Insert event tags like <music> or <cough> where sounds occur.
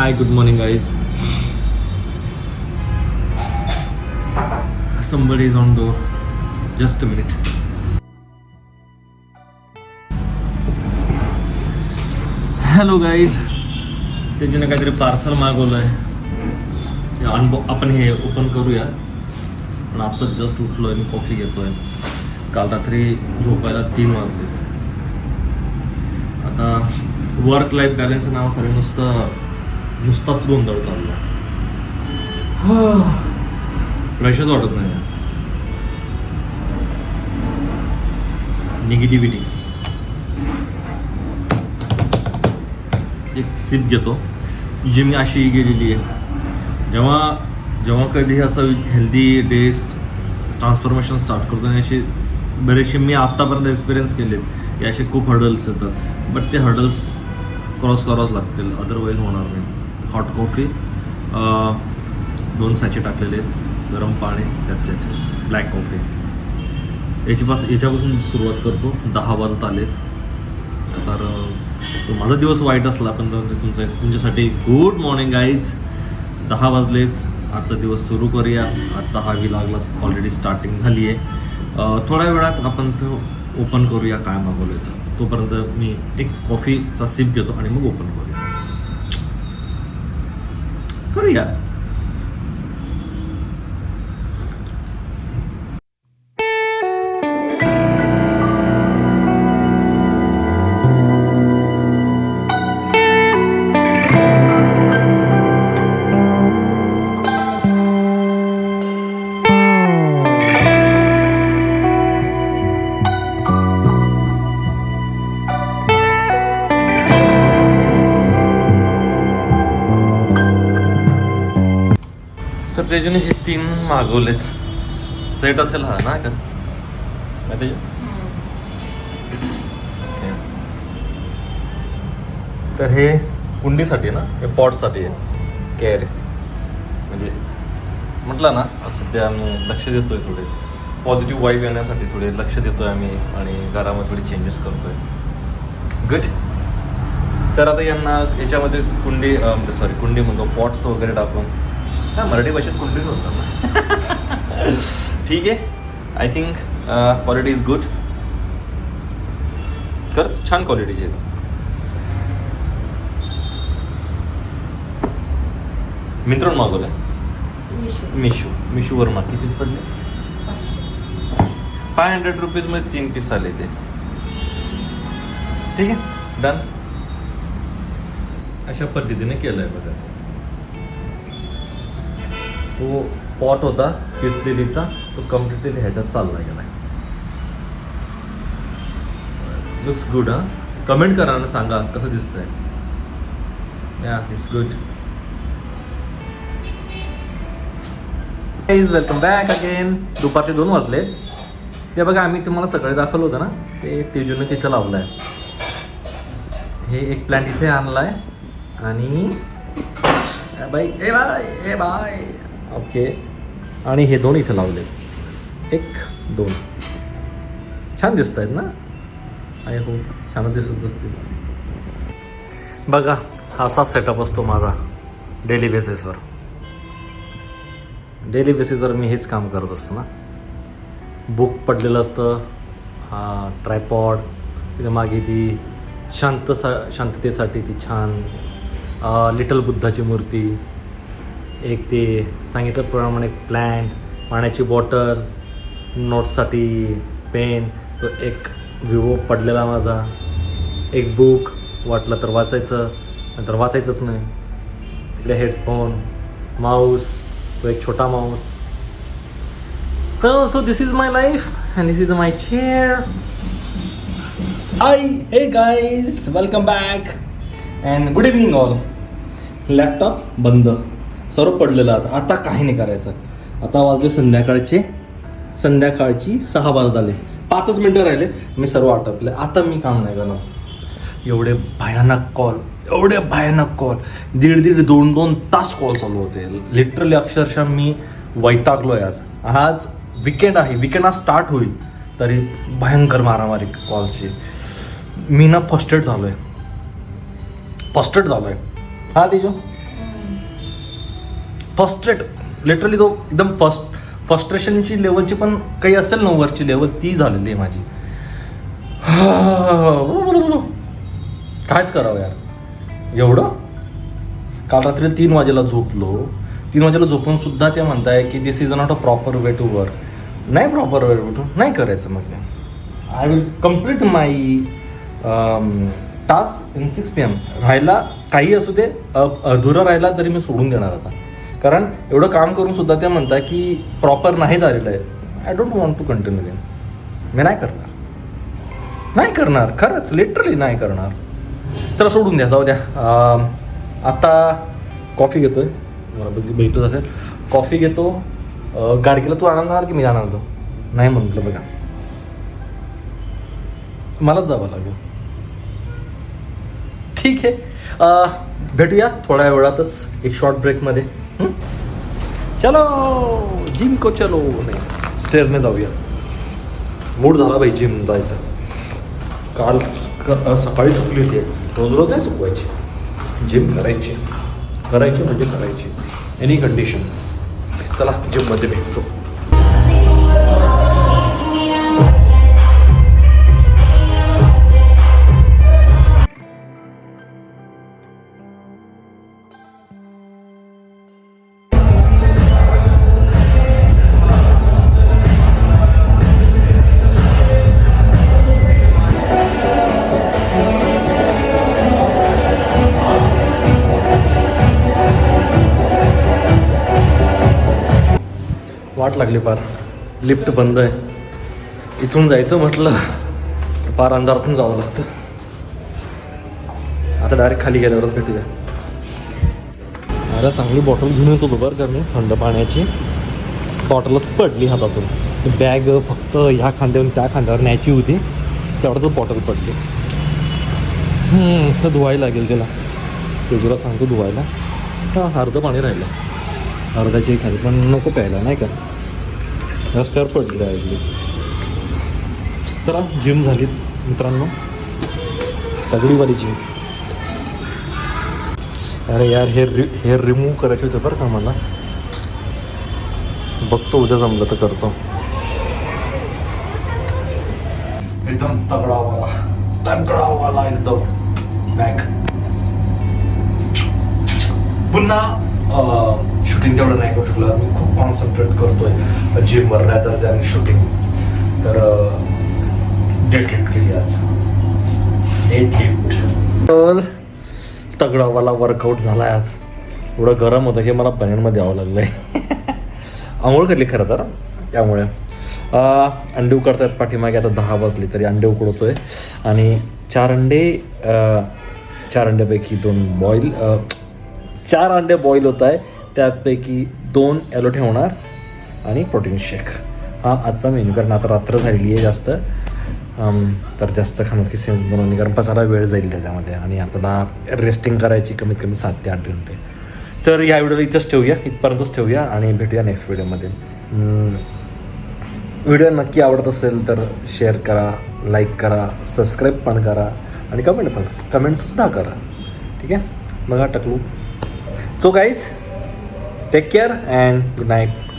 Hi good morning guys Somebody is on door. Just a minute. Hello guys त्याच्याने काहीतरी parcel मागवलं आहे अनुभव आपण हे ओपन करूया. पण आत्ताच जस्ट उठलो आहे मी कॉफी घेतोय. काल रात्री झोपायला तीन वाजले. आता वर्क लाईफ बॅलन्सचं नाव खरे नुसतं नुसताच गोंधळ चालला. फ्रेशच वाटत नाही. निगेटिव्हिटी एक सिप घेतो. जी मी अशी गेलेली आहे. जेव्हा जेव्हा कधी असं हेल्दी टेस्ट ट्रान्सफॉर्मेशन स्टार्ट करतो आणि असे बरेचसे मी आत्तापर्यंत एक्सपिरियन्स केलेत हे असे खूप हर्डल्स येतात. बट ते हर्डल्स क्रॉस करावंच लागतील. अदरवाईज होणार नाही. हॉट कॉफी दोन सॅचे टाकलेले आहेत गरम पाणी त्याच सेट ब्लॅक कॉफी याच्यापास याच्यापासून सुरुवात करतो दहा वाजत आलेत. तर माझा दिवस वाईट असला पण तुमचा तुमच्यासाठी गुड मॉर्निंग गाईज दहा वाजलेत आजचा दिवस सुरू करूया. आजचा हा लागला ऑलरेडी स्टार्टिंग झाली आहे थोड्या वेळात आपण तो ओपन करूया काय मागवलं तर. तोपर्यंत मी एक कॉफीचा सिप घेतो आणि मग ओपन करूया. करूया त्याच्याने हे तीन मागवलेत. सेट असेल हा ना का. तर हे कुंडीसाठी ना? हे पॉटसाठी आहे. केअर म्हणजे म्हटलं ना सध्या आम्ही लक्ष देतोय थोडे. पॉझिटिव्ह वाईब येण्यासाठी थोडे लक्ष देतोय आम्ही आणि घरामध्ये थोडी चेंजेस करतोय. गुड तर आता यांना याच्यामध्ये कुंडी सॉरी कुंडी म्हणतो पॉट्स वगैरे टाकून हा मराठी भाषेत म्हणतात ना <laughs> ठीक आहे. I think quality is good खरंच छान क्वालिटीची आहे मित्रण मागवलं. मिशू. मिशूवर माग. किती पडले? फाय हंड्रेड रुपीजमध्ये तीन पीस आले ते. ठीक आहे. डन अशा पद्धतीने केलंय बघा. तो पॉट होता किसलेलीचा तो कम्प्लिटली ह्याच्यात चालला गेला लुक्स गुड हा? कमेंट करा ना सांगा कसं दिसतंय. Yeah it's good is welcome back again दुपारचे दोन वाजले ते बघा आम्ही तुम्हाला सकाळी दाखवलं होतं ना ते तेजूने तिथं लावलं आहे हे एक प्लॅन्ट इथे आणलाय आणि बाई ए बाय ए बाय ओके आणि हे दोन इथे लावले. एक दोन. छान हो, दिसत आहेत ना? आय होप छान दिसत असतील बघा हा असा सेटअप असतो माझा डेली बेसिसवर डेली बेसिसवर मी हेच काम करत असतो ना. बुक पडलेलं असतं हा ट्रायपॉड तिथे मागे ती शांत सा शांततेसाठी ती छान लिटल बुद्धाची मूर्ती एक ते सांगितल्याप्रमाणे प्लॅन्ट पाण्याची बॉटल नोट्ससाठी पेन तो एक विवो पडलेला माझा. एक बुक वाटलं तर वाचायचं नंतर वाचायचंच नाही. तिकडे हेडफोन माऊस तो एक छोटा mouse so this is my life and this is my chair hi hey guys welcome back and good evening all laptop बंद. सर्व पडलेलं आता. आता काही नाही करायचं. आता वाजले संध्याकाळचे. संध्याकाळची सहा वाजत आले. पाचच मिनटं राहिले. मी सर्व आटपले. आता मी काम नाही करणार. एवढे भयानक कॉल एवढे भयानक कॉल दीड दीड दोन दोन तास कॉल चालू होते. लिटरली अक्षरशः मी वैतागलो आहे आज. आज विकेंड आहे. विकेंड आज स्टार्ट होईल. तरी भयंकर मारामारी कॉलची मी ना फस्टेड झालो आहे फस्टेड झालो आहे हा तेजो? फर्स्ट्रेट लिटरली तो एकदम फस्ट फस्ट्रेशनची लेवलची पण काही असेल नऊवरची लेवल ती झालेली आहे माझी. कायच करावं यार? एवढं? काल रात्री तीन वाजेला झोपलो. तीन वाजेला झोपून सुद्धा ते म्हणताय की this is not a proper way to work नाही प्रॉपर वे टू नाही करायचं मग I will complete my task in six P M राहायला काही असू दे अधुरा राहिला तरी मी सोडून देणार आता. कारण एवढं काम करून सुद्धा ते म्हणताय की प्रॉपर नाही झालेलं आहे. I don't want to continue them मी नाही करणार. नाही करणार. खरंच लिटरली नाही करणार. चला सोडून द्या जाऊ द्या. आत्ता कॉफी घेतोय. मला बघितलं बघितच असेल. कॉफी घेतो. गाडगेला तू आणणार की मी आणतो नाही म्हटलं बघा. मलाच जावं लागेल. ठीक आहे. भेटूया थोड्या वेळातच एक शॉर्ट ब्रेकमध्ये चलो जिम को चलो नाही स्टेअरने जाऊया. मूड झाला भाई जिम जायचं काल क- सकाळी चुकली होती. रोज रोज नाही चुकवायची जिम करायची. करायची म्हणजे करायची. एनी कंडिशन चला जिममध्ये भेटतो. लागली पार. लिफ्ट बंद आहे. इथून जायचं म्हटलं तर पार अंधारातून जावं लागतं. आता डायरेक्ट खाली गेल्यावरच भेटूया. अरे चांगली बॉटल घेऊन येतो बरं का मी थंड पाण्याची. बॉटलच पडली हातातून. बॅग फक्त ह्या खांद्यावरून त्या खांद्यावर न्यायची होती. तेवढ्यातच बॉटल पडली. हम्म, तर धुवायला लागेल तिला. तेजूला सांगतो धुवायला. हां अर्धं पाणी राहिलं. अर्धाची खाली पण नको प्यायला नाही का? रस्त्यावर पडले ऐकली चला जिम झाली मित्रांनो. तगडीवाली जिम अरे यार हेअर रि हेअर रिमूव्ह करायचे होते बरं का मला बघतो उद्या जमलं तर करतो. एकदम तगडावाला तगडावाला एकदम. बॅक पुन्हा तेवढं नाही करू शकला. मी खूप कॉन्सन्ट्रेट करतोय. जिमवर रॅदर दॅन शूटिंग तर डेट लिफ्ट केली आज. डेट लिफ्ट तर तगडावाला वर्कआउट झाला आज. एवढं गरम होतं की मला पनीरमध्ये यावं लागलं आहे <laughs> आंघोळ करली खरं तर त्यामुळे. अंडे उकडतायत पाठीमागे आता दहा वाजले तरी अंडे आहे आणि चार अंडे चार अंड्यापैकी दोन बॉईल चार अंडे बॉईल होत आहे त्यापैकी दोन ॲलो ठेवणार आणि प्रोटीन शेक हा आजचा मेन्यू कारण आता रात्र झालेली आहे जास्त. तर जास्त खाण्याची सेन्स बनवणे कारण पचायला वेळ जाईल त्याच्यामध्ये आणि आपल्याला रेस्टिंग करायची कमीत कमी सात ते आठ घंटे. तर या व्हिडिओला इथंच ठेवूया इथपर्यंतच ठेवूया आणि भेटूया नेक्स्ट व्हिडिओमध्ये व्हिडिओ नक्की आवडत असेल तर शेअर करा लाईक करा सबस्क्राईब पण करा आणि कमेंट पण कमेंटसुद्धा करा. ठीक आहे? बघा टकलू. तो guys take care and good night